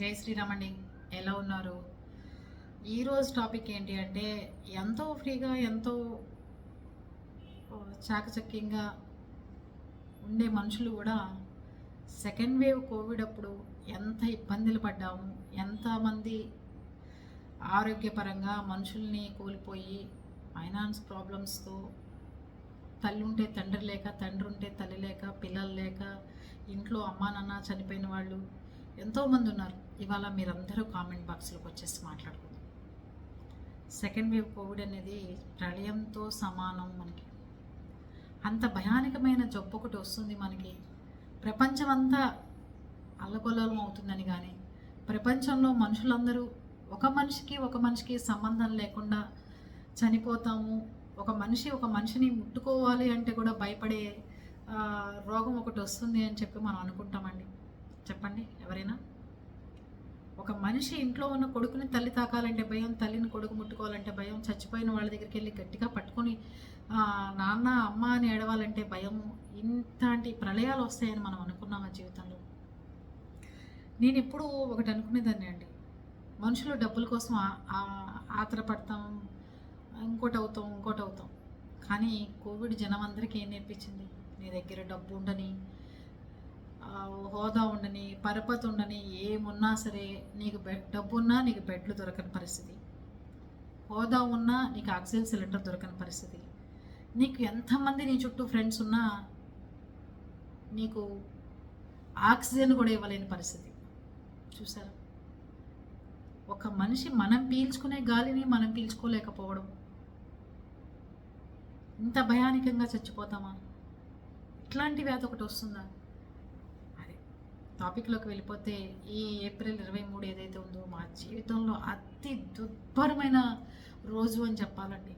జై శ్రీరామ్ అండి ఎలా ఉన్నారు? ఈరోజు టాపిక్ ఏంటి అంటే ఎంతో ఫ్రీగా ఎంతో చాకచక్యంగా ఉండే మనుషులు కూడా సెకండ్ వేవ్ కోవిడ్ అప్పుడు ఎంత ఇబ్బందులు పడ్డాము ఎంతమంది ఆరోగ్యపరంగా మనుషుల్ని కోల్పోయి ఫైనాన్స్ ప్రాబ్లమ్స్తో తల్లి ఉంటే తండ్రి లేక తండ్రి ఉంటే తల్లి లేక పిల్లలు లేక ఇంట్లో అమ్మా నాన్న చనిపోయిన వాళ్ళు ఎంతోమంది ఉన్నారు. ఇవాళ మీరందరూ కామెంట్ బాక్స్లోకి వచ్చేసి మాట్లాడుకుందాం. సెకండ్ వేవ్ కోవిడ్ అనేది ప్రళయంతో సమానం మనకి. అంత భయానకమైన జబ్బు ఒకటి వస్తుంది మనకి. ప్రపంచం అంతా అల్లకొల్లం అవుతుందని కానీ ప్రపంచంలో మనుషులందరూ ఒక మనిషికి ఒక మనిషికి సంబంధం లేకుండా చనిపోతాము. ఒక మనిషి ఒక మనిషిని ముట్టుకోవాలి అంటే కూడా భయపడే రోగం ఒకటి వస్తుంది అని చెప్పి మనం అనుకుంటామండి. చెప్పండి ఎవరైనా? ఒక మనిషి ఇంట్లో ఉన్న కొడుకుని తల్లి తాకాలంటే భయం తల్లిని కొడుకు ముట్టుకోవాలంటే భయం చచ్చిపోయిన వాళ్ళ దగ్గరికి వెళ్ళి గట్టిగా పట్టుకొని నాన్న అమ్మ అని ఏడవాలంటే భయం. ఇంతటి ప్రళయాలు వస్తాయని మనం అనుకున్నాం ఆ జీవితంలో. నేను ఎప్పుడు ఒకటి అనుకునేదాన్ని అండి. మనుషులు డబ్బుల కోసం ఆతరపడతాం ఇంకోటి అవుతాం ఇంకోటి అవుతాం. కానీ కోవిడ్ జనం అందరికీ ఏం నేర్పించింది? నీ దగ్గర డబ్బు ఉండని హోదా ఉండని పరపతి ఉండని ఏమున్నా సరే నీకు బెడ్ డబ్బు ఉన్నా నీకు బెడ్లు దొరకని పరిస్థితి. హోదా ఉన్నా నీకు ఆక్సిజన్ సిలిండర్ దొరకని పరిస్థితి. నీకు ఎంతమంది నీ చుట్టూ ఫ్రెండ్స్ ఉన్నా నీకు ఆక్సిజన్ కూడా ఇవ్వలేని పరిస్థితి. చూసారా? ఒక మనిషి మనం పీల్చుకునే గాలిని మనం పీల్చుకోలేకపోవడం. ఇంత భయానికంగా చచ్చిపోతామా? ఇట్లాంటి వ్యాధి ఒకటి వస్తుందా? టాపిక్లోకి వెళ్ళిపోతే ఈ ఏప్రిల్ ఇరవై మూడు ఏదైతే ఉందో మా జీవితంలో అతి దుర్భరమైన రోజు అని చెప్పాలండి.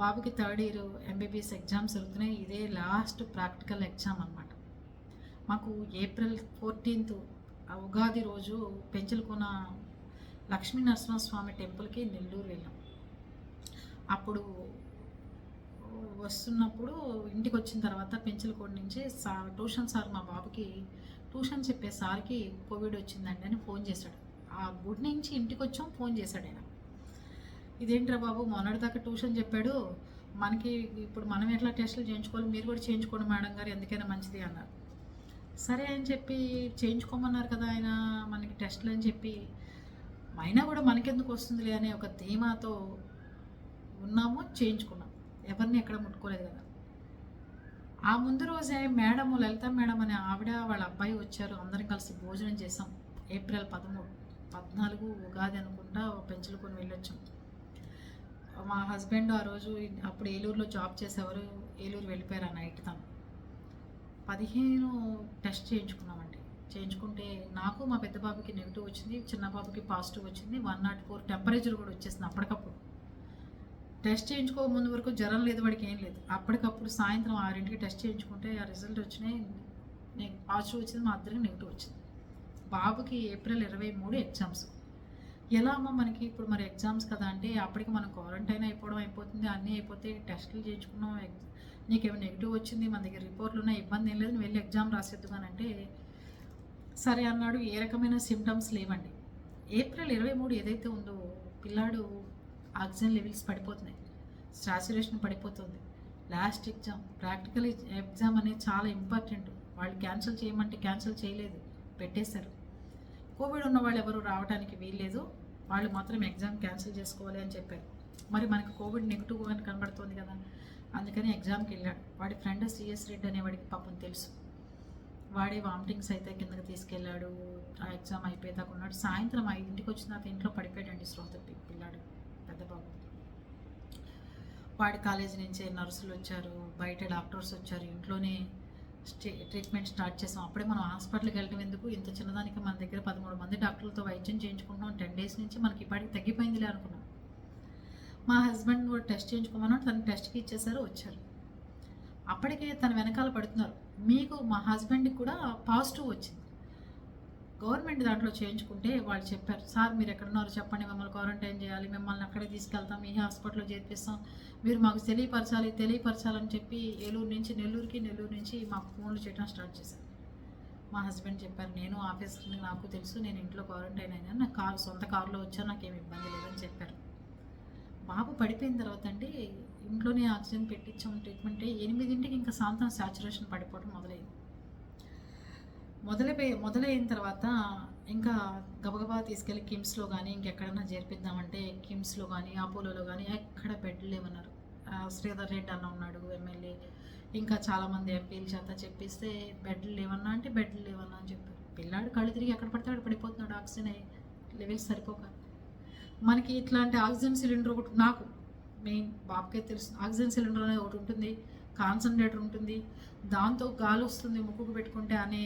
బాబుకి థర్డ్ ఇయర్ ఎంబీబీఎస్ ఎగ్జామ్స్ జరుగుతున్నాయి. ఇదే లాస్ట్ ప్రాక్టికల్ ఎగ్జామ్ అనమాట మాకు ఏప్రిల్ ఫోర్టీన్త్ ఉగాది రోజు పెంచలకొన లక్ష్మీ నరసింహస్వామి టెంపుల్కి నెల్లూరు వెళ్ళాం. అప్పుడు వస్తున్నప్పుడు ఇంటికి వచ్చిన తర్వాత పెంచులకోడి నుంచి సా ట్యూషన్ సార్ మా బాబుకి ట్యూషన్ చెప్పే సార్కి కోవిడ్ వచ్చిందండి అని ఫోన్ చేశాడు. ఆ గుడి నుంచి ఇంటికి వచ్చాం ఫోన్ చేశాడు ఆయన. ఇదేంట్రా బాబు మొన్నటిదాకా ట్యూషన్ చెప్పాడు మనకి ఇప్పుడు మనం ఎట్లా టెస్టులు చేయించుకోవాలి మీరు కూడా చేయించుకోండి మేడం గారు ఎందుకైనా మంచిది అన్నారు. సరే అని చెప్పి చేయించుకోమన్నారు కదా ఆయన మనకి టెస్టులు అని చెప్పి. అయినా కూడా మనకెందుకు వస్తుందిలే అనే ఒక ధీమాతో ఉన్నాము చేయించుకున్నాం. ఎవరిని ఎక్కడ ముట్టుకోలేదు కదా. ఆ ముందు రోజే మేడం లలిత మేడం అనే ఆవిడ వాళ్ళ అబ్బాయి వచ్చారు. అందరం కలిసి భోజనం చేసాం ఏప్రిల్ పదమూడు పద్నాలుగు ఉగాది అనుకుంటా పెంచులుకొని వెళ్ళొచ్చాం. మా హస్బెండ్ ఆ రోజు అప్పుడు ఏలూరులో జాబ్ చేసేవారు. ఏలూరు వెళ్ళిపోయారు ఆ నైట్ తను. పదిహేను టెస్ట్ చేయించుకున్నామండి. చేయించుకుంటే నాకు మా పెద్ద బాబుకి నెగిటివ్ వచ్చింది చిన్న బాబుకి పాజిటివ్ వచ్చింది. వన్ నాట్ ఫోర్ టెంపరేచర్ కూడా వచ్చేసింది అప్పటికప్పుడు. టెస్ట్ చేయించుకో ముందు వరకు జ్వరం లేదు వాడికి ఏం లేదు. అప్పటికప్పుడు సాయంత్రం ఆరింటికి టెస్ట్ చేయించుకుంటే ఆ రిజల్ట్ వచ్చినాయి. నేను పాజిటివ్ వచ్చింది మా అద్దరికి నెగిటివ్ వచ్చింది. బాబుకి ఏప్రిల్ ఇరవై మూడు ఎగ్జామ్స్. ఎలా అమ్మ మనకి ఇప్పుడు మరి ఎగ్జామ్స్ కదా అంటే అప్పటికి మనం క్వారంటైన్ అయిపోవడం అయిపోతుంది అన్నీ అయిపోతే టెస్టులు చేయించుకున్నాం నీకు నీకేమో నెగిటివ్ వచ్చింది మన దగ్గర రిపోర్ట్లు ఉన్నాయి ఇబ్బంది ఏం లేదు నువ్వు వెళ్ళి ఎగ్జామ్ రాసేద్దు అని అంటే సరే అన్నాడు ఏ రకమైన సిమ్టమ్స్ లేవండి. ఏప్రిల్ ఇరవై మూడు ఏదైతే ఉందో పిల్లాడు ఆక్సిజన్ లెవెల్స్ పడిపోతున్నాయి. సాచురేషన్ పడిపోతుంది. లాస్ట్ ఎగ్జామ్ ప్రాక్టికల్ ఎగ్జామ్ అనేది చాలా ఇంపార్టెంట్. వాళ్ళు క్యాన్సిల్ చేయమంటే క్యాన్సిల్ చేయలేదు. పెట్టేశారు. కోవిడ్ ఉన్న వాళ్ళు ఎవరు రావడానికి వీల్లేదు. వాళ్ళు మాత్రం ఎగ్జామ్ క్యాన్సిల్ చేసుకోవాలి అని చెప్పారు. మరి మనకు కోవిడ్ నెగిటివ్ అని కనబడుతుంది కదా. అందుకని ఎగ్జామ్కి వెళ్ళాడు. వాడి ఫ్రెండ్ సిఎస్ రెడ్డి అనేవాడికి పాపం తెలుసు. వాడే వామిటింగ్స్ అయితే కిందకి తీసుకెళ్ళాడు. ఆ ఎగ్జామ్ అయిపోయేదాకా ఉన్నాడు. సాయంత్రం ఐదింటికి వచ్చిన తర్వాత ఇంట్లో పడిపోయాడండి శ్రోత తప్పి పిల్లాడు. పాడి కాలేజీ నుంచే నర్సులు వచ్చారు బయట డాక్టర్స్ వచ్చారు ఇంట్లోనే స్టే ట్రీట్మెంట్ స్టార్ట్ చేసాం. అప్పుడే మనం హాస్పిటల్కి వెళ్ళడం ఎందుకు? ఇంత చిన్నదానికి మన దగ్గర పదమూడు మంది డాక్టర్లతో వైద్యం చేయించుకుంటున్నాం. టెన్ డేస్ నుంచి మనకి ఇప్పటికి తగ్గిపోయిందిలే అనుకున్నాం. మా హస్బెండ్ కూడా టెస్ట్ చేయించుకోమన్నాడు. తను టెస్ట్కి ఇచ్చేసారు వచ్చారు. అప్పటికే తన వెనకాల పడుతున్నారు. మీకు మా హస్బెండ్కి కూడా పాజిటివ్ వచ్చింది. గవర్నమెంట్ దాంట్లో చేయించుకుంటే వాళ్ళు చెప్పారు సార్ మీరు ఎక్కడున్నారు చెప్పండి మిమ్మల్ని క్వారంటైన్ చేయాలి మిమ్మల్ని అక్కడే తీసుకెళ్తాం ఈ హాస్పిటల్లో చేర్పిస్తాం మీరు మాకు తెలియపరచాలి తెలియపరచాలని చెప్పి ఏలూరు నుంచి నెల్లూరుకి నెల్లూరు నుంచి మాకు ఫోన్లు చేయడం స్టార్ట్ చేశారు. మా హస్బెండ్ చెప్పారు నేను ఆఫీస్ నాకు తెలుసు నేను ఇంట్లో క్వారంటైన్ అయినా నా కారు సొంత కారులో వచ్చా నాకేం ఇబ్బంది లేదని చెప్పారు. బాబు పడిపోయిన తర్వాత అండి ఇంట్లోనే ఆక్సిజన్ పెట్టించాము ట్రీట్మెంట్ ఎనిమిదింటికి ఇంకా సాయంత్రం సాచురేషన్ పడిపోవడం మొదలైంది. మొదలైపోయి మొదలైన తర్వాత ఇంకా గబగబా తీసుకెళ్ళి కిమ్స్లో కానీ ఇంకెక్కడన్నా చేర్పిద్దామంటే కిమ్స్లో కానీ అపోలోలో కానీ ఎక్కడ బెడ్ లేవన్నారు శ్రీధర్ రెడ్డి అన్న ఉన్నాడు ఎమ్మెల్యే. ఇంకా చాలామంది ఎంపీల చేత చెప్పిస్తే బెడ్లు లేవన్నా అంటే బెడ్లు లేవన్నా అని చెప్పారు. పిల్లాడు కళ్ళు తిరిగి ఎక్కడ పడితే అక్కడ పడిపోతున్నాడు ఆక్సిజన్ లెవెల్స్ సరిపోక. మనకి ఇట్లాంటి ఆక్సిజన్ సిలిండర్ ఒకటి నాకు మెయిన్ బాబుకే తెలుసు ఆక్సిజన్ సిలిండర్ అనేది ఒకటి ఉంటుంది కాన్సన్ట్రేటర్ ఉంటుంది. దాంతో గాలి వస్తుంది ముక్కుకు పెట్టుకుంటే అనే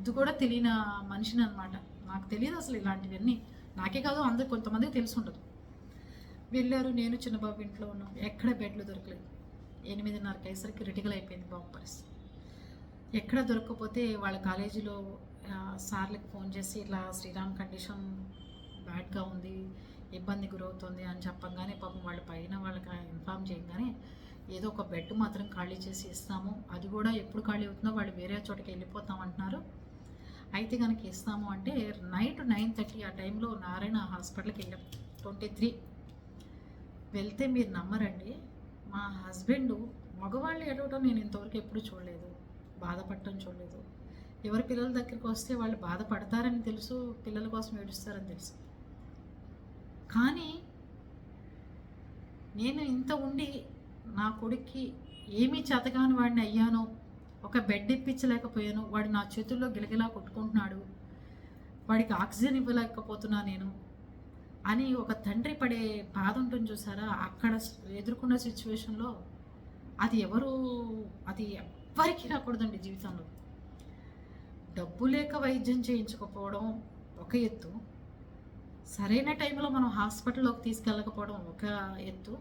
ఇది కూడా తెలియని మనిషిని అనమాట నాకు తెలియదు అసలు ఇలాంటివన్నీ. నాకే కాదు అందరు కొంతమందికి తెలిసి ఉండదు వెళ్ళారు నేను చిన్నబాబు ఇంట్లో ఉన్నాం. ఎక్కడ బెడ్లు దొరకలేదు. ఎనిమిదిన్నరకి అయ్యేసరికి క్రిటికల్ అయిపోయింది బాబు పరిస్థితి. ఎక్కడ దొరకకపోతే వాళ్ళ కాలేజీలో సార్లకు ఫోన్ చేసి ఇట్లా శ్రీరామ్ కండిషన్ బ్యాడ్గా ఉంది ఇబ్బంది గురవుతుంది అని చెప్పంగానే పాపం వాళ్ళ పైన వాళ్ళకి ఇన్ఫామ్ చేయగానే ఏదో ఒక బెడ్ మాత్రం ఖాళీ చేసి ఇస్తాము. అది కూడా ఎప్పుడు ఖాళీ అవుతుందో వాళ్ళు వేరే చోటకి వెళ్ళిపోతాం అంటున్నారు. అయితే కనుక ఇస్తాము అంటే నైట్ నైన్ థర్టీ ఆ టైంలో నారాయణ హాస్పిటల్కి వెళ్ళాం. Twenty three. వెళ్తే మీరు నమ్మరండి మా హస్బెండ్ మగవాళ్ళు ఎడవటం నేను ఇంతవరకు ఎప్పుడు చూడలేదు బాధపడటం చూడలేదు. ఎవరి పిల్లల దగ్గరికి వస్తే వాళ్ళు బాధపడతారని తెలుసు పిల్లల కోసం ఏడుస్తారని తెలుసు. కానీ నేను ఇంత ఉండి నా కొడుక్కి ఏమీ చేతగాని వాడిని అయ్యానో ఒక బెడ్ ఇప్పించలేకపోయాను. వాడు నా చేతుల్లో గిలగిలా కొట్టుకుంటున్నాడు. వాడికి ఆక్సిజన్ ఇవ్వలేకపోతున్నా నేను అని ఒక తండ్రి పడే బాధ ఉంటుంది చూసారా? అక్కడ ఎదుర్కొన్న సిచ్యువేషన్లో అది ఎవరు అది ఎవ్వరికి రాకూడదండి జీవితంలో. డబ్బు లేక వైద్యం చేయించకపోవడం ఒక ఎత్తు. సరైన టైంలో మనం హాస్పిటల్లోకి తీసుకెళ్ళకపోవడం ఒక ఎత్తు.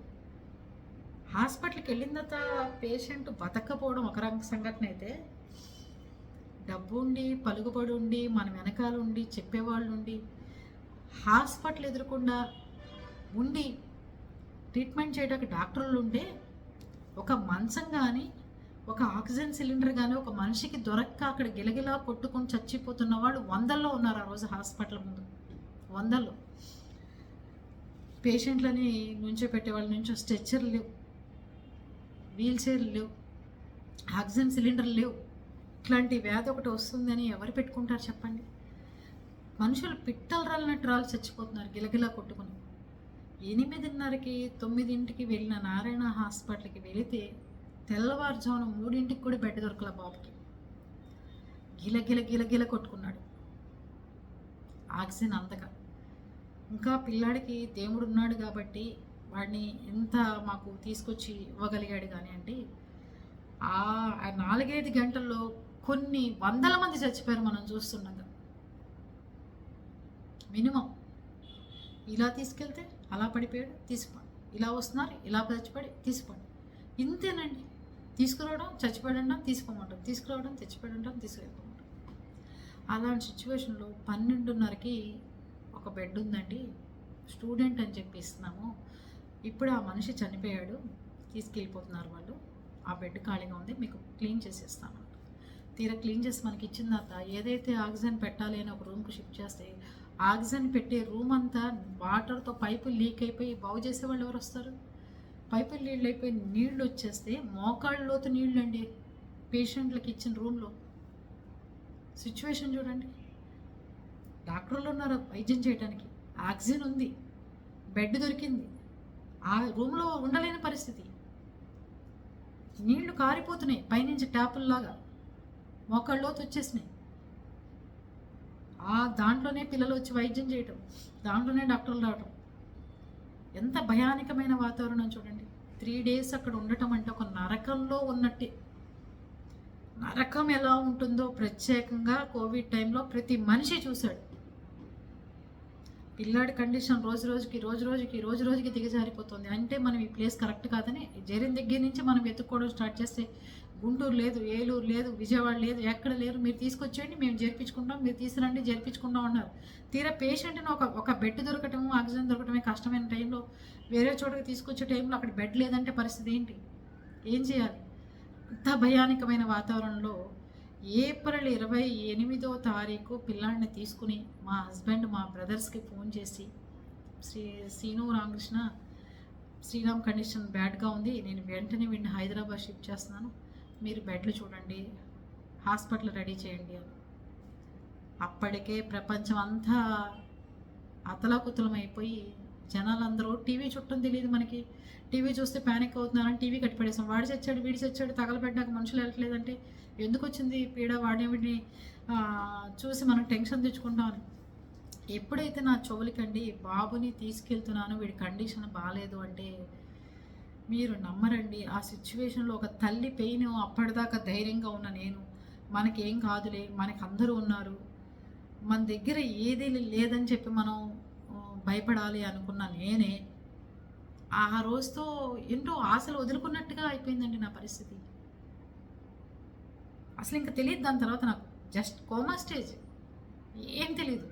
హాస్పిటల్కి వెళ్ళిన తర్వాత పేషెంట్ బతకపోవడం ఒక రంగ సంఘటన అయితే డబ్బు ఉండి పలుకుబడి ఉండి మన వెనకాల ఉండి చెప్పేవాళ్ళు ఉండి హాస్పిటల్ ఎదురకుండా ఉండి ట్రీట్మెంట్ చేయడానికి డాక్టర్లు ఉంటే ఒక మంచం కానీ ఒక ఆక్సిజన్ సిలిండర్ కానీ ఒక మనిషికి దొరక్క అక్కడ గిలగిలా కొట్టుకొని చచ్చిపోతున్న వాళ్ళు వందల్లో ఉన్నారు ఆ రోజు హాస్పిటల్ ముందు. వందల్లో. పేషెంట్లని నుంచో పెట్టే వాళ్ళ నుంచో స్ట్రెచ్చర్లు లేవు. వీల్ చైర్లు లేవు. ఆక్సిజన్ సిలిండర్లు లేవు. ఇట్లాంటి వ్యాధి ఒకటి వస్తుందని ఎవరు పెట్టుకుంటారు చెప్పండి? మనుషులు పిట్టలు రాలినట్టు రాళ్ళు చచ్చిపోతున్నారు గిలగిలా కొట్టుకుని. ఎనిమిదిన్నరకి తొమ్మిదింటికి వెళ్ళిన నారాయణ హాస్పిటల్కి వెళితే తెల్లవారుజామున మూడింటికి కూడా బెడ్ దొరకల బాబుకి. గిల గిల గిల గిల కొట్టుకున్నాడు. ఆక్సిజన్ అందక. ఇంకా పిల్లాడికి దేవుడు ఉన్నాడు కాబట్టి వాడిని ఎంత మాకు తీసుకొచ్చి ఇవ్వగలిగాడు కానీ అండి ఆ నాలుగైదు గంటల్లో కొన్ని వందల మంది చచ్చిపోయారు మనం చూస్తుండగా. మినిమం. ఇలా తీసుకెళ్తే అలా పడిపోయాడు తీసిపోండి ఇలా వస్తున్నారు ఇలా చచ్చిపోయి తీసిపోండి ఇంతేనండి. తీసుకురావడం చచ్చిపోయడం తీసుకోమంటాం తీసుకురావడం చచ్చిపోయాడంటాం తీసుకెళ్ళిపోమంటాం. అలాంటి సిచ్యువేషన్లో పన్నెండున్నరకి ఒక బెడ్ ఉందండి. స్టూడెంట్ అని చెప్పి ఇస్తున్నాము. ఇప్పుడు ఆ మనిషి చనిపోయాడు తీసుకెళ్ళిపోతున్నారు వాళ్ళు. ఆ బెడ్ ఖాళీగా ఉంది మీకు క్లీన్ చేసేస్తాను. తీరా క్లీన్ చేసి మనకి ఇచ్చిన తర్వాత ఏదైతే ఆక్సిజన్ పెట్టాలి అని ఒక రూమ్కి షిఫ్ట్ చేస్తే ఆక్సిజన్ పెట్టే రూమ్ అంతా వాటర్తో పైపు లీక్ అయిపోయి బాగు చేసే వాళ్ళు ఎవరు వస్తారు? పైపు నీళ్ళు అయిపోయి నీళ్ళు వచ్చేస్తే మోకాళ్ళ లోతు నీళ్ళు అండి పేషెంట్లకి ఇచ్చిన రూమ్లో. సిచ్యువేషన్ చూడండి. డాక్టర్లు ఉన్నారు వైద్యం చేయడానికి ఆక్సిజన్ ఉంది. బెడ్ దొరికింది. ఆ రూమ్లో ఉండలేని పరిస్థితి. నీళ్ళు కారిపోతున్నాయి. పైనుంచి ట్యాపుల్లాగా. మోకాళ్ళలోతు వచ్చేసినాయి. ఆ దాంట్లోనే పిల్లలు వచ్చి వైద్యం చేయటం దాంట్లోనే డాక్టర్లు రావటం. ఎంత భయానకమైన వాతావరణం చూడండి. త్రీ డేస్ అక్కడ ఉండటం అంటే ఒక నరకంలో ఉన్నట్టే. నరకం ఎలా ఉంటుందో ప్రత్యేకంగా కోవిడ్ టైంలో ప్రతి మనిషి చూశాడు. పిల్లాడి కండిషన్ రోజు రోజుకి రోజు రోజుకి రోజు రోజుకి దిగజారిపోతుంది అంటే మనం ఈ ప్లేస్ కరెక్ట్ కాదని జరిగిన దగ్గర నుంచి మనం వెతుక్కోవడం స్టార్ట్ చేస్తే గుంటూరు లేదు ఏలూరు లేదు విజయవాడ లేదు ఎక్కడ లేరు మీరు తీసుకొచ్చేయండి మేము జరిపించుకుంటాం మీరు తీసుకురండి జరిపించుకుంటాం అన్నారు. తీరా పేషెంట్ని ఒక ఒక బెడ్ దొరకటం ఆక్సిజన్ దొరకటమే కష్టమైన టైంలో వేరే చోటకి తీసుకొచ్చే టైంలో అక్కడ బెడ్ లేదంటే పరిస్థితి ఏంటి? ఏం చేయాలి? ఇంత భయానకమైన వాతావరణంలో ఏప్రిల్ ఇరవై ఎనిమిదో తారీఖు పిల్లాడిని తీసుకుని మా హస్బెండ్ మా బ్రదర్స్కి ఫోన్ చేసి శ్రీ శ్రీను రామకృష్ణ శ్రీరామ్ కండిషన్ బ్యాడ్గా ఉంది. నేను వెంటనే వీడిని హైదరాబాద్ షిఫ్ట్ చేస్తున్నాను. మీరు బెడ్లు చూడండి హాస్పిటల్ రెడీ చేయండి అని. అప్పటికే ప్రపంచం అంతా అతలాకుతలం అయిపోయి జనాలందరూ టీవీ చుట్టం తెలియదు మనకి. టీవీ చూస్తే ప్యానిక్ అవుతున్నారని టీవీ కట్టిపడేసాం వాడి చచ్చాడు వీడి చచ్చాడు తగలబెట్టాక మనుషులు వెళ్ళట్లేదంటే ఎందుకు వచ్చింది పీడ? వాడేమిటి చూసి మనం టెన్షన్ తెచ్చుకుంటామని ఎప్పుడైతే నా చెవులకండి బాబుని తీసుకెళ్తున్నాను వీడి కండిషన్ బాగాలేదు అంటే మీరు నమ్మరండి. ఆ సిచ్యువేషన్లో ఒక తల్లి పెయిన్ అప్పటిదాకా ధైర్యంగా ఉన్న నేను మనకేం కాదులే మనకి అందరూ ఉన్నారు. మన దగ్గర ఏది లేదని చెప్పి మనం భయపడాలి అనుకున్న నేనే ఆ రోజుతో ఎంతో ఆశలు వదులుకున్నట్టుగా అయిపోయిందండి నా పరిస్థితి. అసలు ఇంకా తెలియదు దాని తర్వాత నాకు. జస్ట్ కోమా స్టేజ్ ఏం తెలియదు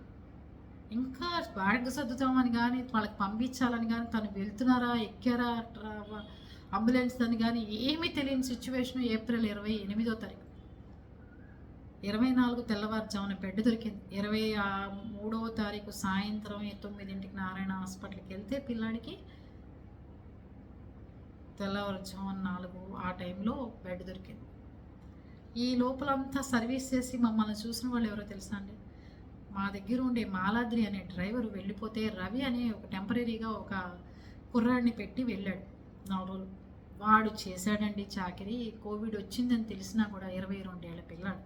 ఇంకా బ్యాగ్ సర్దుతామని కానీ వాళ్ళకి పంపించాలని కానీ తను వెళ్తున్నారా ఎక్కారా అంబులెన్స్ అని కానీ ఏమీ తెలియని సిచ్యువేషన్ ఏప్రిల్ ఇరవై ఎనిమిదో తారీఖు. ఇరవై నాలుగు తెల్లవారుజామున బెడ్ దొరికింది. ఇరవై మూడవ తారీఖు సాయంత్రం తొమ్మిదింటికి నారాయణ హాస్పిటల్కి వెళ్తే పిల్లాడికి తెల్లవారుజామున నాలుగు ఆ టైంలో బెడ్ దొరికింది. ఈ లోపలంతా సర్వీస్ చేసి మమ్మల్ని చూసిన వాళ్ళు ఎవరో తెలుసా అండి? మా దగ్గర ఉండే మాలాద్రి అనే డ్రైవర్ వెళ్ళిపోతే రవి అనే ఒక టెంపరీగా ఒక కుర్రాడిని పెట్టి వెళ్ళాడు నాలుగు రోజులు. వాడు చేశాడండి చాకరీ. కోవిడ్ వచ్చిందని తెలిసినా కూడా ఇరవై రెండేళ్ళ పిల్లాడు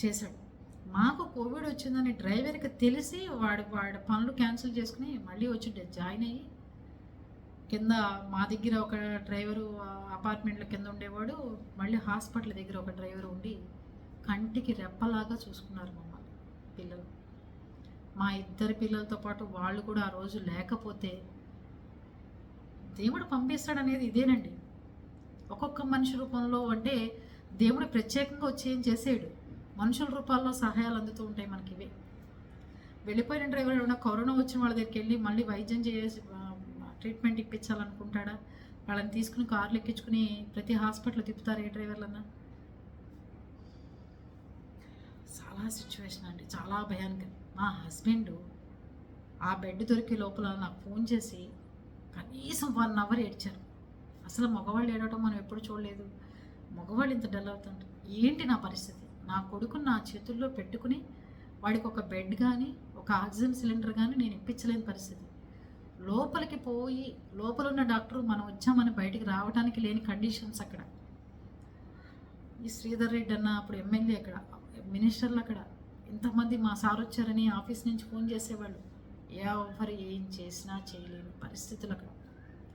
చేశాడు. మాకు కోవిడ్ వచ్చిందని డ్రైవర్కి తెలిసి వాడు వాడి పనులు క్యాన్సిల్ చేసుకుని మళ్ళీ వచ్చి జాయిన్ అయ్యి కింద మా దగ్గర ఒక డ్రైవరు అపార్ట్మెంట్ల కింద ఉండేవాడు. మళ్ళీ హాస్పిటల్ దగ్గర ఒక డ్రైవర్ ఉండి కంటికి రెప్పలాగా చూసుకున్నారు మమ్మల్ని పిల్లలు. మా ఇద్దరి పిల్లలతో పాటు వాళ్ళు కూడా ఆ రోజు లేకపోతే దేవుడు పంపిస్తాడనేది ఇదేనండి. ఒక్కొక్క మనిషి రూపంలో అంటే దేవుడు ప్రత్యేకంగా వచ్చి ఏం చేసాడు? మనుషుల రూపాల్లో సహాయాలు అందుతూ ఉంటాయి మనకి ఇవే. వెళ్ళిపోయిన డ్రైవర్ ఏమైనా కరోనా వచ్చిన వాళ్ళ దగ్గరికి వెళ్ళి మళ్ళీ వైద్యం చేసి ట్రీట్మెంట్ ఇప్పించాలనుకుంటాడా? వాళ్ళని తీసుకుని కార్లు ఎక్కించుకుని ప్రతి హాస్పిటల్ తిప్పుతారు ఏ డ్రైవర్లన్నా? చాలా సిచ్యువేషన్ అండి. చాలా భయానక. మా హస్బెండ్ ఆ బెడ్ దొరికే లోపల నాకు ఫోన్ చేసి కనీసం వన్ అవర్ ఏడ్చారు. అసలు మగవాళ్ళు ఏడవటం మనం ఎప్పుడు చూడలేదు. మగవాళ్ళు ఇంత డల్ అవుతుంటారు ఏంటి నా పరిస్థితి? నా కొడుకుని నా చేతుల్లో పెట్టుకుని వాడికి ఒక బెడ్ కానీ ఒక ఆక్సిజన్ సిలిండర్ కానీ నేను ఇప్పించలేని పరిస్థితి. లోపలికి పోయి లోపల ఉన్న డాక్టర్ మనం వచ్చామని బయటికి రావడానికి లేని కండిషన్స్ అక్కడ. ఈ శ్రీధర్ రెడ్డి అన్న అప్పుడు ఎమ్మెల్యే అక్కడ మినిస్టర్లు అక్కడ. ఇంతమంది మా సార్ వచ్చారని ఆఫీస్ నుంచి ఫోన్ చేసేవాళ్ళు. ఎవరు ఏం చేసినా చేయలేని పరిస్థితులు అక్కడ.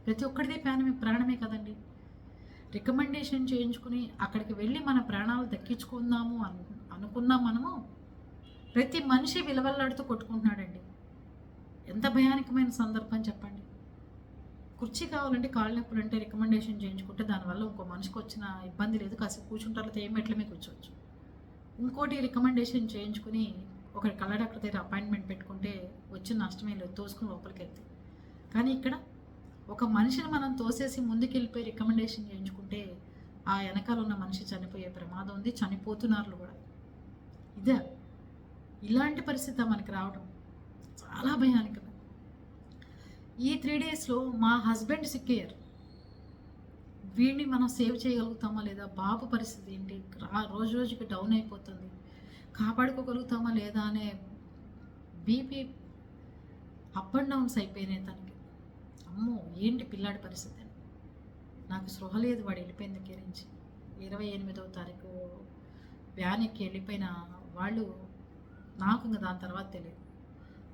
ప్రతి ఒక్కరిదే ప్రాణమే ప్రాణమే కదండి. రికమెండేషన్ చేయించుకుని అక్కడికి వెళ్ళి మన ప్రాణాలు దక్కించుకుందాము అను అనుకున్నాం మనము ప్రతి మనిషి విలవల్లాడుతూ కొట్టుకుంటున్నాడండి. ఎంత భయానకమైన సందర్భం చెప్పండి. కుర్చీ కావాలంటే కాళ్ళ నొప్పులు అంటే రికమెండేషన్ చేయించుకుంటే దానివల్ల ఇంకో మనిషికి వచ్చిన ఇబ్బంది లేదు. కాసేపు కూర్చుంటారు ఏం ఎట్ల మీద కూర్చోవచ్చు. ఇంకోటి రికమెండేషన్ చేయించుకుని ఒక కళ్ళ డాక్టర్ దగ్గర అపాయింట్మెంట్ పెట్టుకుంటే వచ్చిన నష్టమే లేదు. తోసుకుని లోపలికి వెళ్తే. కానీ ఇక్కడ ఒక మనిషిని మనం తోసేసి ముందుకు వెళ్ళిపోయి రికమెండేషన్ చేయించుకుంటే ఆ వెనకాల ఉన్న మనిషి చనిపోయే ప్రమాదం ఉంది. చనిపోతున్నారు కూడా. ఇదే. ఇలాంటి పరిస్థితి మనకి రావడం చాలా భయానకం. ఈ త్రీ డేస్లో మా హస్బెండ్ సిక్కయ్యారు వీడిని మనం సేవ్ చేయగలుగుతామా లేదా? బాబు పరిస్థితి ఏంటి? రా- రోజు రోజుకి డౌన్ అయిపోతుంది. కాపాడుకోగలుగుతామా లేదా అనే బీపీ అప్ అండ్ డౌన్స్ అయిపోయినాయి తనకి. అమ్మో ఏంటి పిల్లాడి పరిస్థితి? అని నాకు స్పృహ లేదు వాడు వెళ్ళిపోయిన దగ్గర నుంచి. ఇరవై ఎనిమిదవ తారీఖు వ్యాన్ ఎక్కి వెళ్ళిపోయిన వాళ్ళు నాకు ఇంకా దాని తర్వాత తెలియదు.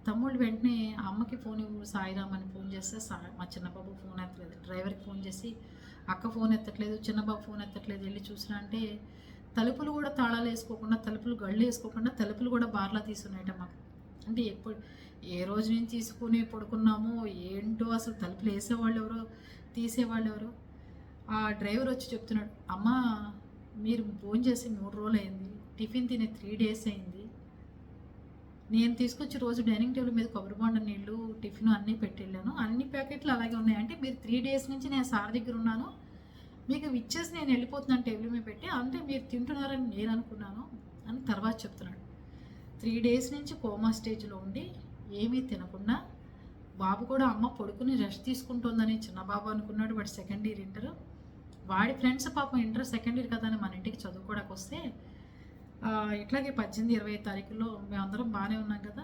తమ్ముడు వెంటనే అమ్మకి ఫోన్ ఇవ్వు సాయిరామ్ అని ఫోన్ చేస్తే సా మా చిన్నబాబు ఫోన్ ఎత్తలేదు. డ్రైవర్కి ఫోన్ చేసి అక్క ఫోన్ ఎత్తట్లేదు చిన్నబాబు ఫోన్ ఎత్తట్లేదు వెళ్ళి చూసినా అంటే తలుపులు కూడా తాళాలు వేసుకోకుండా తలుపులు గళ్ళు వేసుకోకుండా తలుపులు కూడా బార్లా తీసుకున్నాయట మాకు. అంటే ఎప్పుడు ఏ రోజు నుంచి తీసుకుని పడుకున్నామో ఏంటో అసలు తలుపులు వేసేవాళ్ళు ఎవరో తీసేవాళ్ళు ఎవరో. ఆ డ్రైవర్ వచ్చి చెప్తున్నాడు అమ్మ మీరు ఫోన్ చేసి మూడు రోజులు అయింది టిఫిన్ తినే త్రీ డేస్ అయింది నేను తీసుకొచ్చి రోజు డైనింగ్ టేబుల్ మీద కొబ్బరి బొండ నీళ్ళు టిఫిన్ అన్నీ పెట్టెళ్ళాను. అన్ని ప్యాకెట్లు అలాగే ఉన్నాయి అంటే మీరు త్రీ డేస్ నుంచి నేను సార్ దగ్గర ఉన్నాను. మీకు ఇచ్చేసి నేను వెళ్ళిపోతున్నాను టేబుల్ మీద పెట్టి. అంటే మీరు తింటున్నారని నేను అనుకున్నాను అని తర్వాత చెప్తున్నాడు. త్రీ డేస్ నుంచి కోమా స్టేజ్లో ఉండి ఏమీ తినకుండా బాబు కూడా అమ్మ పడుకుని రెస్ట్ తీసుకుంటుందని చిన్న బాబు అనుకున్నాడు. వాడు సెకండ్ ఇయర్ ఇంటర్. వాడి ఫ్రెండ్స్ పాపం ఇంటర్ సెకండ్ ఇయర్ కదా అని మన ఇంటికి చదువుకోవడానికి వస్తే ఇట్లాగే పద్దెనిమిది ఇరవై తారీఖులో మేమందరం బాగానే ఉన్నాం కదా.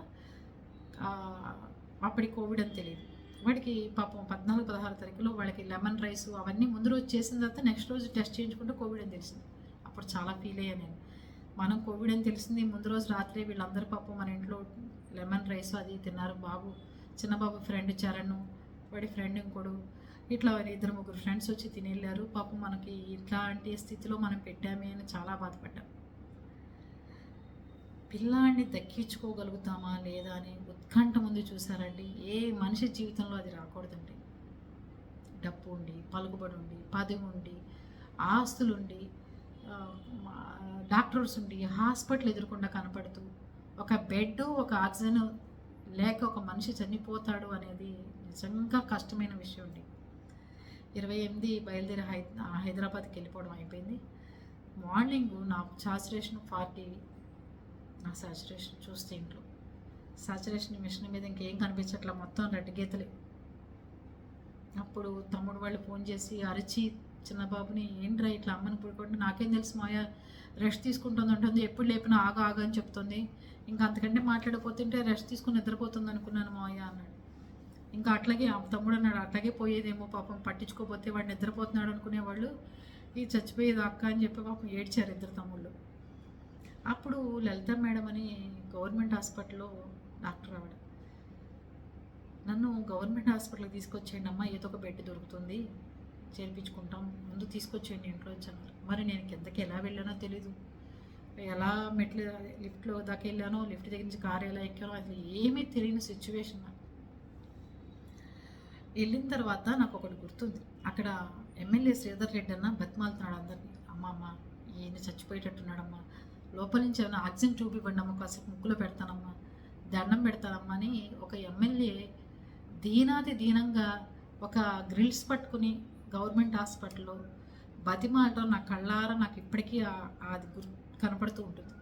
అప్పటి అప్పటికి కోవిడ్ అని తెలియదు. వాడికి పాపం పద్నాలుగు పదహారు తారీఖులో వాళ్ళకి లెమన్ రైస్ అవన్నీ ముందు రోజు చేసిన తర్వాత నెక్స్ట్ రోజు టెస్ట్ చేయించుకుంటే కోవిడ్ అని తెలిసింది. అప్పుడు చాలా ఫీల్ అయ్యా నేను. మనం కోవిడ్ అని తెలిసింది ముందు రోజు రాత్రి వీళ్ళందరూ పాపం మన ఇంట్లో లెమన్ రైస్ అది తిన్నారు. బాబు చిన్న బాబు ఫ్రెండ్ చరణ్ వాడి ఫ్రెండ్ ఇంకోడు. ఇట్లా ఇద్దరు ముగ్గురు ఫ్రెండ్స్ వచ్చి తిని వెళ్ళారు పాపం మనకి ఇట్లాంటి స్థితిలో మనం పెట్టామే అని చాలా బాధపడ్డాం. పిల్లాడిని దక్కించుకోగలుగుతామా లేదా అని ఉత్కంఠ ముందు చూసారండి ఏ మనిషి జీవితంలో అది రాకూడదండి. డబ్బు ఉండి పలుకుబడి ఉండి పదవి ఉండి ఆస్తులుండి ఉండి డాక్టర్స్ ఉండి హాస్పిటల్ ఎదురకుండా కనపడుతూ ఒక బెడ్ ఒక ఆక్సిజన్ లేక ఒక మనిషి చనిపోతాడు అనేది నిజంగా కష్టమైన విషయం అండి ఇరవై ఎనిమిది బయలుదేరి హై హైదరాబాద్కి వెళ్ళిపోవడం అయిపోయింది. మార్నింగ్ నా సాచురేషన్ ఫార్టీ ఆ సాచురేషన్ చూస్తే ఇంట్లో సాచురేషన్ మిషన్ మీద ఇంకేం కనిపించట్లా? మొత్తం రెడ్ గీతలే. అప్పుడు తమ్ముడు వాళ్ళు ఫోన్ చేసి అరిచి చిన్న బాబుని ఏంట్రా ఇట్లా అమ్మని పడుకుంటే నాకేం తెలుసు మాయా రెస్ట్ తీసుకుంటుంది ఉంటుంది ఎప్పుడు లేపినా ఆగా ఆగా అని చెప్తుంది. ఇంకా అంతకంటే మాట్లాడపోతుంటే రెస్ట్ తీసుకుని నిద్రపోతుంది అనుకున్నాను మాయ అన్నాడు. ఇంకా అట్లాగే తమ్ముడు అన్నాడు అట్లాగే పోయేదేమో పాపం పట్టించుకోపోతే వాడు నిద్రపోతున్నాడు అనుకునేవాళ్ళు ఈ చచ్చిపోయేది అక్క అని చెప్పి పాపం ఏడ్చారు ఇద్దరు తమ్ముళ్ళు. అప్పుడు లలిత మేడం అని గవర్నమెంట్ హాస్పిటల్లో డాక్టర్ ఆవిడ నన్ను గవర్నమెంట్ హాస్పిటల్కి తీసుకొచ్చేయండి అమ్మా ఏదో ఒక బెడ్ దొరుకుతుంది చేర్పించుకుంటాం ముందు తీసుకొచ్చేయండి ఇంట్లో అన్నారు మరి నేను కిందకి ఎలా వెళ్ళానో తెలీదు. ఎలా మెట్లు లిఫ్ట్లో దాకా వెళ్ళానో లిఫ్ట్ దగ్గర నుంచి కారు ఎలా ఎక్కానో అది ఏమీ తెలియని సిచ్యువేషన్ వెళ్ళిన తర్వాత నాకు ఒకటి గుర్తుంది. అక్కడ ఎమ్మెల్యే శ్రీధర్ రెడ్డి అన్న బతిమాలుతున్నాడు అందరినీ. అమ్మ అమ్మ ఈయన చచ్చిపోయేటట్టున్నాడమ్మా. లోపల నుంచి ఏమైనా ఆక్సిజన్ చూపివ్వండమ్మా కాసేపు ముక్కులో పెడతానమ్మా దండం పెడతానమ్మా అని ఒక ఎమ్మెల్యే దీనాది దీనంగా ఒక గ్రిల్స్ పట్టుకుని గవర్నమెంట్ హాస్పిటల్లో బతిమాలటం నా కళ్ళారా నాకు ఇప్పటికీ అది గుర్ కనపడుతూ ఉంటుంది.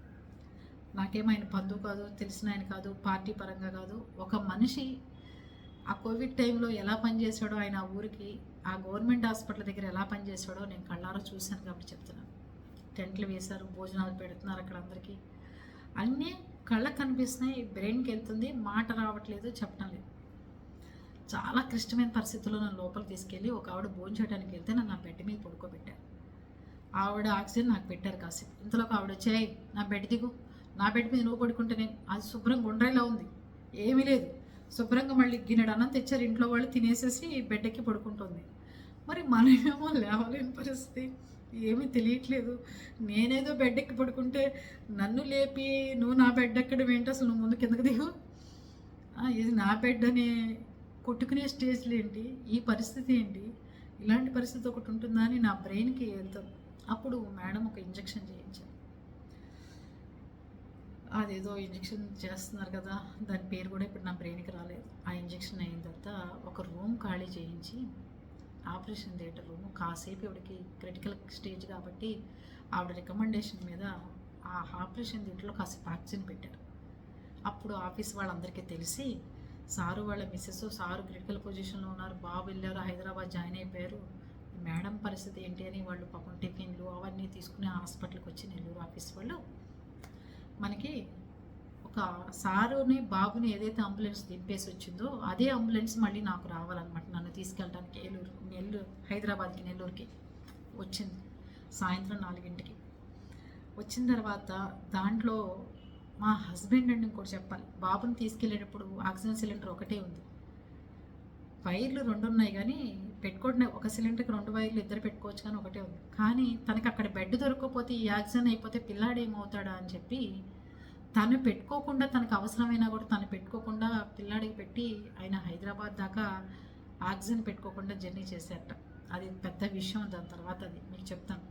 నాకేమో ఆయన బంధువు కాదు తెలిసిన ఆయన కాదు పార్టీ పరంగా కాదు. ఒక మనిషి ఆ కోవిడ్ టైంలో ఎలా పనిచేశాడో ఆయన ఆ ఊరికి ఆ గవర్నమెంట్ హాస్పిటల్ దగ్గర ఎలా పనిచేశాడో నేను కళ్ళారా చూశాను కాబట్టి చెప్తున్నాను. టెంట్లు వేశారు భోజనాలు పెడుతున్నారు అక్కడ అందరికీ. అన్నీ కళ్ళకు కనిపిస్తున్నాయి బ్రెయిన్కి వెళ్తుంది మాట రావట్లేదు చెప్పడం లేదు. చాలా క్లిష్టమైన పరిస్థితుల్లో నన్ను లోపలికి తీసుకెళ్ళి ఒక ఆవిడ భోజనం చేయడానికి వెళ్తే నన్ను నా బెడ్ మీద పడుకోబెట్టారు. ఆవిడ ఆక్సిజన్ నాకు పెట్టారు కాసేపు. ఇంతలో ఆవిడ వచ్చాయి నా బెడ్ దిగు. నా బెడ్ మీద నువ్వు పడుకుంటే నేను అది శుభ్రంగా గుండ్రైలా ఉంది. ఏమీ లేదు. శుభ్రంగా మళ్ళీ గిన్నెడు అన్నం తెచ్చారు. ఇంట్లో వాళ్ళు తినేసేసి బెడ్కి పడుకుంటుంది. మరి మనమేమో లేవలేని పరిస్థితి. ఏమీ తెలియట్లేదు. నేనేదో బెడ్ ఎక్కి పడుకుంటే నన్ను లేపి నువ్వు నా బెడ్ ఎక్కడం ఏంటి అసలు? నువ్వు ముందు కిందకి దిగు. ఇది నా బెడ్ అనే కొట్టుకునే స్టేజ్లు ఏంటి? ఈ పరిస్థితి ఏంటి? ఇలాంటి పరిస్థితి ఒకటి ఉంటుందా అని నా బ్రెయిన్కి వెళ్తాం అప్పుడు మేడం ఒక ఇంజెక్షన్ చేయించారు. అదేదో ఇంజెక్షన్ చేస్తున్నారు కదా దాని పేరు కూడా ఇప్పుడు నా బ్రెయిన్కి రాలేదు. ఆ ఇంజెక్షన్ అయిన తర్వాత ఒక రూమ్ ఖాళీ చేయించి ఆపరేషన్ థియేటర్ రూమ్. కాసేపు ఇవిడికి క్రిటికల్ స్టేజ్ కాబట్టి ఆవిడ రికమెండేషన్ మీద ఆ ఆపరేషన్ థియేటర్లో కాసేపు ఆక్సిజన్ పెట్టారు. అప్పుడు ఆఫీస్ వాళ్ళందరికీ తెలిసి సారు వాళ్ళ మిస్సెస్ సారు క్రిటికల్ పొజిషన్లో ఉన్నారు బాబు వెళ్ళారు హైదరాబాద్ జాయిన్ అయిపోయారు. మేడం పరిస్థితి ఏంటి అని వాళ్ళు పాపం టిఫిన్లు అవన్నీ తీసుకుని హాస్పిటల్కి వచ్చి నెల్లూరు ఆఫీస్ వాళ్ళు. మనకి సారుని బాబుని ఏదైతే అంబులెన్స్ దింపేసి వచ్చిందో అదే అంబులెన్స్ మళ్ళీ నాకు రావాలన్నమాట. నన్ను తీసుకెళ్ళడానికి ఏలూరు నెల్లూరు హైదరాబాద్కి నెల్లూరుకి వచ్చింది. సాయంత్రం నాలుగింటికి. వచ్చిన తర్వాత దాంట్లో మా హస్బెండ్ అండి ఇంకోటి చెప్పాలి. బాబుని తీసుకెళ్ళేటప్పుడు ఆక్సిజన్ సిలిండర్ ఒకటే ఉంది. వైర్లు రెండు ఉన్నాయి కానీ పెట్టుకోవడం ఒక సిలిండర్కి రెండు వైర్లు ఇద్దరు పెట్టుకోవచ్చు కానీ ఒకటే ఉంది. కానీ తనకి అక్కడ బెడ్ దొరకకపోతే ఈ యాక్సిజన్ అయిపోతే పిల్లాడు ఏమవుతాడా అని చెప్పి తను పెట్టుకోకుండా తనకు అవసరమైనా కూడా తను పెట్టుకోకుండా పిల్లాడికి పెట్టి ఆయన హైదరాబాద్ దాకా ఆక్సిజన్ పెట్టుకోకుండా జర్నీ చేశారట. అది పెద్ద విషయం దాని తర్వాత అది. మీకు చెప్తాను.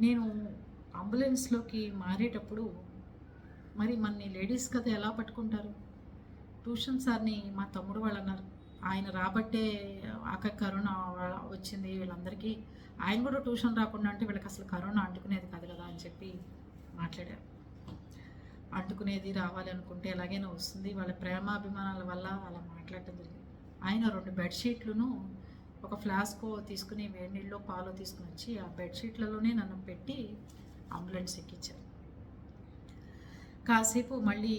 నేను అంబులెన్స్లోకి మారేటప్పుడు మరి మన లేడీస్ కదా ఎలా పట్టుకుంటారు? ట్యూషన్ సార్ని మా తమ్ముడు వాళ్ళు అన్నారు. ఆయన రాబట్టే అక్క కరోనా వచ్చింది వీళ్ళందరికీ. ఆయన కూడా ట్యూషన్ రాకుండా అంటే వీళ్ళకి అసలు కరోనా అంటుకునేది కాదు కదా అని చెప్పి మాట్లాడారు. అంటుకునేది రావాలి అనుకుంటే ఎలాగైనా వస్తుంది. వాళ్ళ ప్రేమాభిమానాల వల్ల అలా మాట్లాడటం జరిగింది. ఆయన రెండు బెడ్షీట్లను ఒక ఫ్లాస్కో తీసుకుని వేడి నీళ్ళు పాలు తీసుకుని వచ్చి ఆ బెడ్షీట్లలోనే నన్ను పెట్టి అంబులెన్స్ ఎక్కించారు కాసేపు మళ్ళీ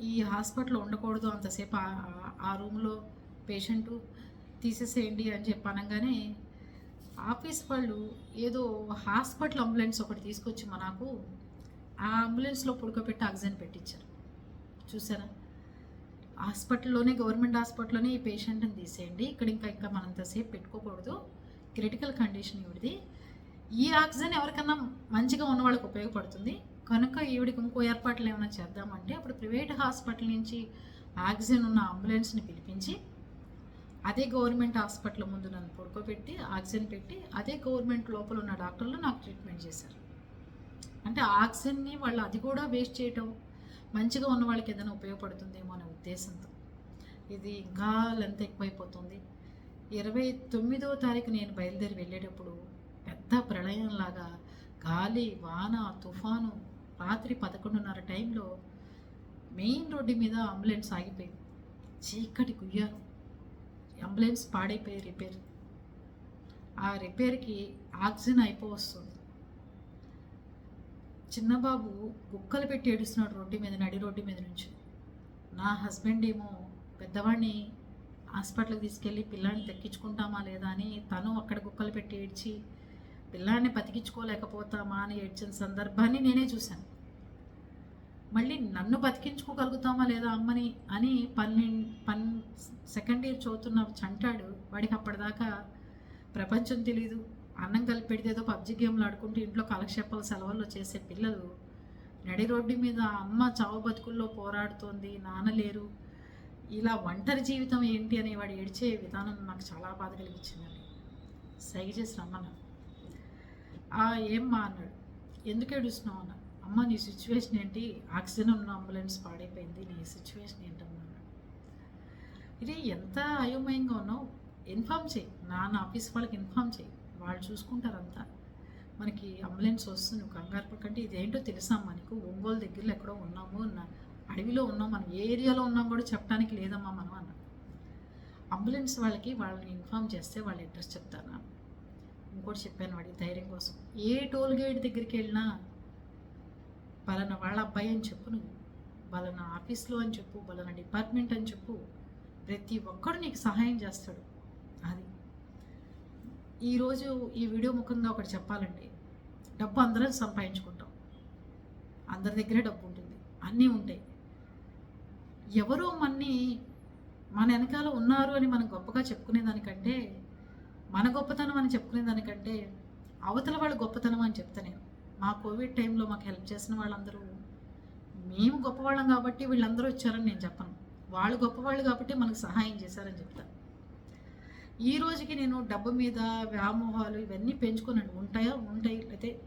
ఈ హాస్పిటల్ ఉండకూడదు అంతసేపు ఆ- ఆ- రూమ్లో పేషెంట్ తీసేసేయండి అని చెప్పి అనగానే ఆఫీస్ వాళ్ళు ఏదో హాస్పిటల్ అంబులెన్స్ ఒకటి తీసుకొచ్చి మనకు ఆ అంబులెన్స్లో పడుకోబెట్టి ఆక్సిజన్ పెట్టించారు చూసారా? హాస్పిటల్లోనే గవర్నమెంట్ హాస్పిటల్లోనే ఈ పేషెంట్ని తీసేయండి. ఇక్కడ ఇంకా ఇంకా మనంతసేపు పెట్టుకోకూడదు. క్రిటికల్ కండిషన్ ఇవిడిది ఈ ఆక్సిజన్ ఎవరికన్నా మంచిగా ఉన్న వాళ్ళకి ఉపయోగపడుతుంది. కనుక ఈవిడికి ఇంకో ఏర్పాట్లు ఏమైనా చేద్దామంటే అప్పుడు ప్రైవేట్ హాస్పిటల్ నుంచి ఆక్సిజన్ ఉన్న అంబులెన్స్ని పిలిపించి అదే గవర్నమెంట్ హాస్పిటల్ ముందు నన్ను పడుకోబెట్టి ఆక్సిజన్ పెట్టి అదే గవర్నమెంట్ లోపల ఉన్న డాక్టర్లు నాకు ట్రీట్మెంట్ చేశారు. అంటే ఆక్సిజన్ని వాళ్ళు అది కూడా వేస్ట్ చేయటం మంచిగా ఉన్న వాళ్ళకి ఏదైనా ఉపయోగపడుతుందేమో అనే ఉద్దేశంతో. ఇది ఇంకా లెంత్ ఎక్కువైపోతుంది. ఇరవై తొమ్మిదో తారీఖు నేను బయలుదేరి వెళ్ళేటప్పుడు పెద్ద ప్రళయంలాగా గాలి వాన తుఫాను రాత్రి పదకొండున్నర టైంలో మెయిన్ రోడ్డు మీద అంబులెన్స్ ఆగిపోయింది. చీకటి కుయ్యారు అంబులెన్స్ పాడైపోయి రిపేర్. ఆ రిపేర్కి ఆక్సిజన్ అయిపోవస్తుంది. చిన్నబాబు కుక్కలు పెట్టి ఏడుస్తున్నాడు రోడ్డు మీద నడి రోడ్డు మీద నుంచి. నా హస్బెండ్ ఏమో పెద్దవాడిని హాస్పిటల్కి తీసుకెళ్ళి పిల్లాన్ని దక్కించుకుంటామా లేదా అని తను అక్కడ కుక్కలు పెట్టి ఏడ్చి పిల్లాన్ని బతికించుకోలేకపోతామా అని ఏడ్చిన సందర్భాన్ని నేనే చూశాను. మళ్ళీ నన్ను బతికించుకోగలుగుతామా లేదా అమ్మని అని పన్నెండు పన్ సెకండ్ ఇయర్ చదువుతున్న చంటాడు. వాడికి అప్పటిదాకా ప్రపంచం తెలీదు. అన్నం కలిపి పెడితే ఏదో పబ్జి గేమ్లు ఆడుకుంటూ ఇంట్లో కాలక్షేపాల సెలవుల్లో చేసే పిల్లలు. నడి రోడ్డు మీద అమ్మ చావు బతుకుల్లో పోరాడుతోంది నాన్న లేరు. ఇలా ఒంటరి జీవితం ఏంటి అని వాడు ఏడ్చే విధానం నాకు చాలా బాధ కలిగించిందండి. సైగ చేసి రమ్మన్న. ఏమ్మా అన్నాడు. ఎందుకు ఏడుస్తున్నావు అన్న. అమ్మ నీ సిచ్యువేషన్ ఏంటి? ఆక్సిజన్ ఉన్న అంబులెన్స్ పాడైపోయింది నీ సిచ్యువేషన్ ఏంటమ్మా అన్నాడు. ఇది ఎంత అయోమయంగా ఉన్నావు? ఇన్ఫామ్ చేయి. నాన్న ఆఫీస్ వాళ్ళకి ఇన్ఫామ్ చేయి. వాళ్ళు చూసుకుంటారంతా. మనకి అంబులెన్స్ వస్తుంది నువ్వు కంగారు పడకంటే ఇదేంటో తెలుసా మనకు ఒంగోలు దగ్గరలో ఎక్కడో ఉన్నాము అడవిలో ఉన్నాం మనం. ఏ ఏరియాలో ఉన్నాం కూడా చెప్పడానికి లేదమ్మా మనం అన్న. అంబులెన్స్ వాళ్ళకి వాళ్ళని ఇన్ఫామ్ చేస్తే వాళ్ళ అడ్రస్ చెప్తాను. ఇంకోటి చెప్పాను వాడి ధైర్యం కోసం. ఏ టోల్ గేట్ దగ్గరికి వెళ్ళినా పలానా వాళ్ళ అబ్బాయి అని చెప్పు నువ్వు. పలానా ఆఫీస్లో అని చెప్పు పలానా డిపార్ట్మెంట్ అని చెప్పు. ప్రతి ఒక్కడు నీకు సహాయం చేస్తాడు. అది ఈరోజు ఈ వీడియో ముఖంగా ఒకటి చెప్పాలండి డబ్బు అందరం సంపాదించుకుంటాం. అందరి దగ్గరే డబ్బు ఉంటుంది. అన్నీ ఉంటాయి. ఎవరో మన్ని మన వెనకాల ఉన్నారు అని మనం గొప్పగా చెప్పుకునేదానికంటే మన గొప్పతనం అని చెప్పుకునేదానికంటే అవతల వాళ్ళ గొప్పతనం అని చెప్తా నేను. మా కోవిడ్ టైంలో మాకు హెల్ప్ చేసిన వాళ్ళందరూ మేము గొప్పవాళ్ళం కాబట్టి వీళ్ళందరూ వచ్చారని నేను చెప్పను. వాళ్ళు గొప్పవాళ్ళు కాబట్టి మనకు సహాయం చేశారని చెప్తాను ఈ రోజుకి నేను డబ్బు మీద వ్యామోహాలు ఇవన్నీ పెంచుకున్నాను. ఉంటాయా? ఉంటాయి. అయితే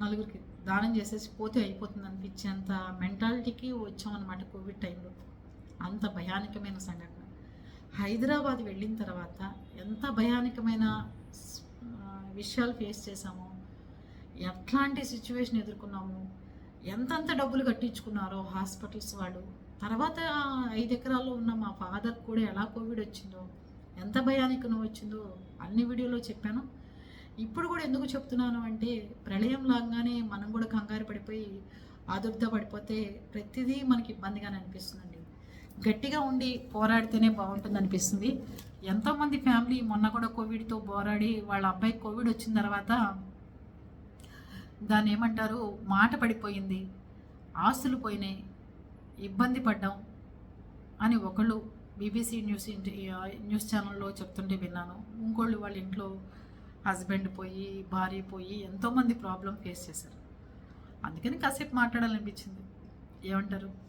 నలుగురికి దానం చేసేసి పోతే అయిపోతుంది అనిపించేంత మెంటాలిటీకి వచ్చామన్నమాట కోవిడ్ టైంలో. అంత భయానకమైన సంఘటన. హైదరాబాద్ వెళ్ళిన తర్వాత ఎంత భయానకమైన విషయాలు ఫేస్ చేశాము ఎట్లాంటి సిచ్యువేషన్ ఎదుర్కొన్నాము ఎంతంత డబ్బులు కట్టించుకున్నారో హాస్పిటల్స్ వాళ్ళు. తర్వాత ఐదు ఎకరాల్లో ఉన్న మా ఫాదర్ కూడా ఎలా కోవిడ్ వచ్చిందో ఎంత భయానికను వచ్చిందో అన్ని వీడియోలో చెప్పాను. ఇప్పుడు కూడా ఎందుకు చెప్తున్నాను అంటే ప్రళయం లాగానే మనం కూడా కంగారు పడిపోయి ఆదుర్ద పడిపోతే ప్రతిదీ మనకి ఇబ్బందిగానే అనిపిస్తుందండి. గట్టిగా ఉండి పోరాడితేనే బాగుంటుంది అనిపిస్తుంది. ఎంతోమంది ఫ్యామిలీ మొన్న కూడా కోవిడ్తో పోరాడి వాళ్ళ అబ్బాయి కోవిడ్ వచ్చిన తర్వాత దాన్ని ఏమంటారు? మాట పడిపోయింది. ఆస్తులు పోయినాయి. ఇబ్బంది పడ్డాం అని ఒకళ్ళు బీబీసీ న్యూస్ ఇంటి న్యూస్ ఛానల్లో చెప్తుంటే విన్నాను. ఇంకోళ్ళు వాళ్ళ ఇంట్లో హస్బెండ్ పోయి భార్య పోయి ఎంతోమంది ప్రాబ్లం ఫేస్ చేశారు. అందుకని కాసేపు మాట్లాడాలనిపించింది. ఏమంటారు?